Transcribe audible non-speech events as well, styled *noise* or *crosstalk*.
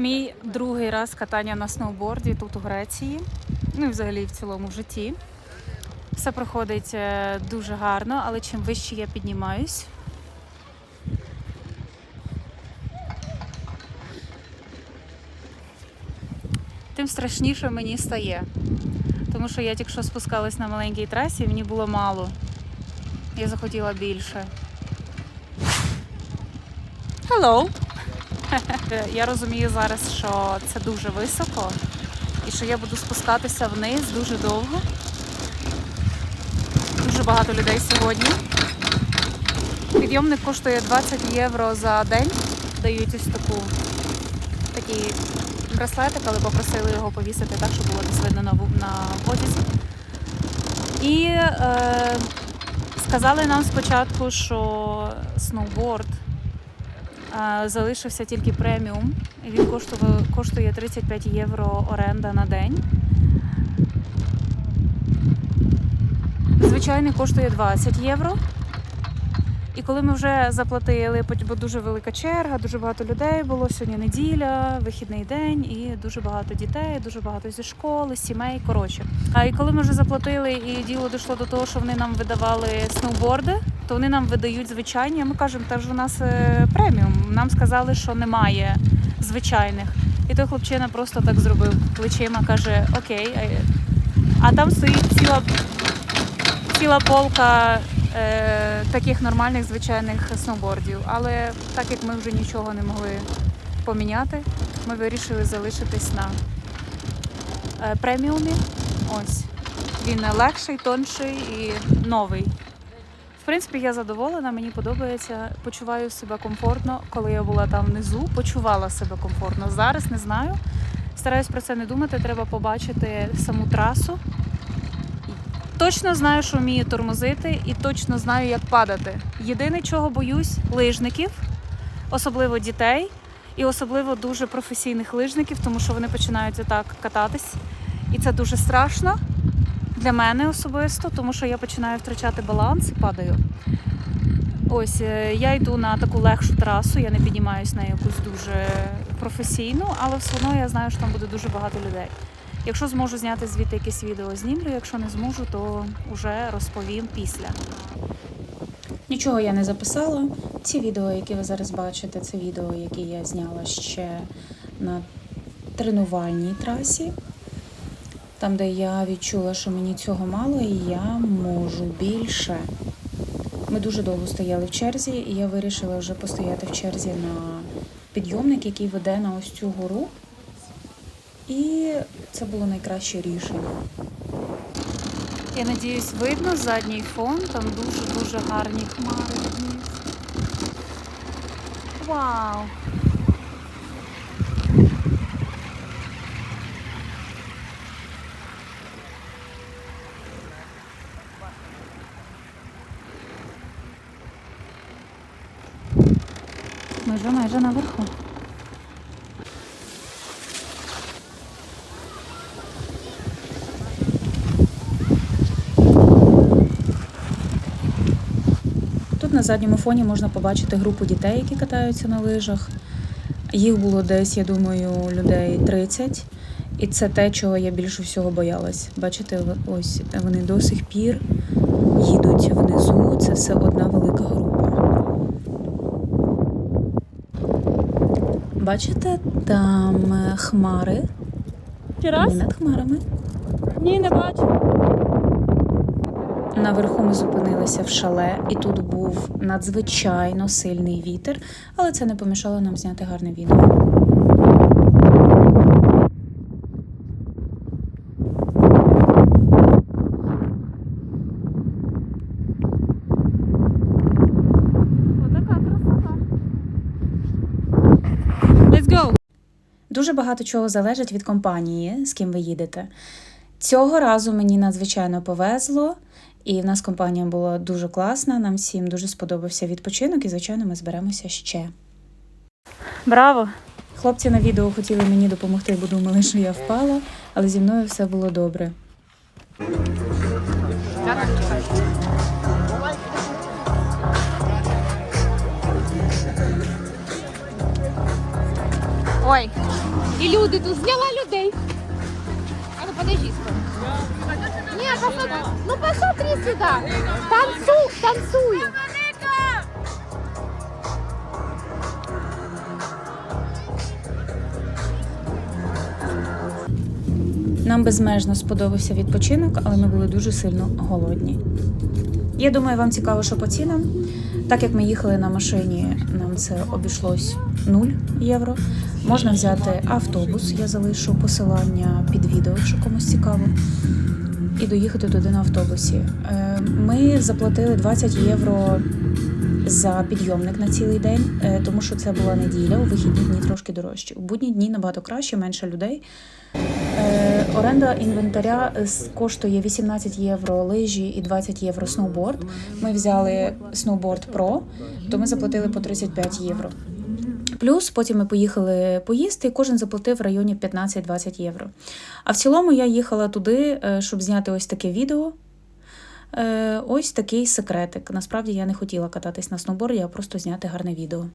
Мій другий раз катання на сноуборді тут у Греції, ну і взагалі в цілому в житті. Все проходить е, дуже гарно, але чим вище я піднімаюсь, тим страшніше мені стає. Тому що я тільки що спускалась на маленькій трасі, мені було мало. Я захотіла більше. Hello! *laughs* Я розумію зараз, що це дуже високо і що я буду спускатися вниз дуже довго. Дуже багато людей сьогодні. Підйомник коштує 20 євро за день. Дають ось таку такий браслетик, але попросили його повісити так, щоб було десь видно на, одязі. І е, сказали нам спочатку, що сноуборд залишився тільки преміум. Він коштує, коштує 35 євро оренда на день. Звичайний коштує 20 євро. І коли ми вже заплатили, бо дуже велика черга, дуже багато людей було сьогодні неділя, вихідний день, і дуже багато дітей, дуже багато зі школи, сімей. Коротше. А і коли ми вже заплатили, і діло дійшло до того, що вони нам видавали сноуборди, то вони нам видають звичайні. А ми кажемо, та ж у нас е, преміум. Нам сказали, що немає звичайних. І той хлопчина просто так зробив плечима, каже: Окей, а- а там стоїть ціла ціла полка е, таких нормальних звичайних сноубордів. Але так як ми вже нічого не могли поміняти, ми вирішили залишитись на е, преміумі. Ось він легший, тонший і новий. Принципі, я задоволена, мені подобається. Почуваю себе комфортно. Коли я була там внизу, почувала себе комфортно. Зараз не знаю. Стараюсь про це не думати. Треба побачити саму трасу. Точно знаю, що вмію тормозити, і точно знаю, як падати. Єдине, чого боюсь, лижників, особливо дітей, і особливо дуже професійних лижників, тому що вони починають так кататись. І це дуже страшно для мене особисто, тому що я починаю втрачати баланс і падаю. Ось е, я йду на таку легшу трасу, я не піднімаюсь на якусь дуже професійну, але все одно я знаю, що там буде дуже багато людей. Якщо зможу зняти звідти якесь відео, знімлю. Якщо не зможу, то вже розповім після. Нічого я не записала. Ці відео, які ви зараз бачите, це відео, які я зняла ще на тренувальній трасі. Там, де я відчула, що мені цього мало, і я можу більше. Ми дуже довго стояли в черзі, і я вирішила вже постояти в черзі на підйомник, який веде на ось цю гору. І це було найкраще рішення. Я надіюсь, видно задній фон, там дуже-дуже гарні хмари. Вау! Вже майже наверху. Тут на задньому фоні можна побачити групу дітей, які катаються на лижах. Їх було десь, я думаю, людей 30. І це те, чого я більше всього боялась. Бачите, ось вони до сих пір їдуть внизу. Це все одна велика група. Бачите, там хмари. хмари. Раз? Ні, над хмарами. Ні, не бачу. Наверху ми зупинилися в шале, і тут був надзвичайно сильний вітер, але це не помішало нам зняти гарне відео. Дуже багато чого залежить від компанії, з ким ви їдете. Цього разу мені надзвичайно повезло, і в нас компанія була дуже класна. Нам всім дуже сподобався відпочинок, і звичайно, ми зберемося ще. Браво! Хлопці на відео хотіли мені допомогти, бо думали, що я впала, але зі мною все було добре. Ой. І люди тут зняла людей. А ну подожди. Ні, посмотри, ну посмотри сюда. Танцу, танцуй. Нам безмежно сподобався відпочинок, але ми були дуже сильно голодні. Я думаю, вам цікаво, що по цінам. Так як ми їхали на машині, нам це обійшлось 0 євро. Можна взяти автобус, я залишу посилання під відео, якщо комусь цікаво, і доїхати туди на автобусі. Е, Ми заплатили 20 євро за підйомник на цілий день, е, тому що це була неділя, у вихідні дні трошки дорожче. У будні дні набагато краще, менше людей. Е, Оренда інвентаря коштує 18 євро лижі і 20 євро сноуборд. Ми взяли сноуборд Pro, то ми заплатили по 35 євро. Плюс потім ми поїхали поїсти, і кожен заплатив в районі 15-20 євро. А в цілому я їхала туди, е, щоб зняти ось таке відео. Е, Ось такий секретик. Насправді я не хотіла кататись на сноуборді, а просто зняти гарне відео.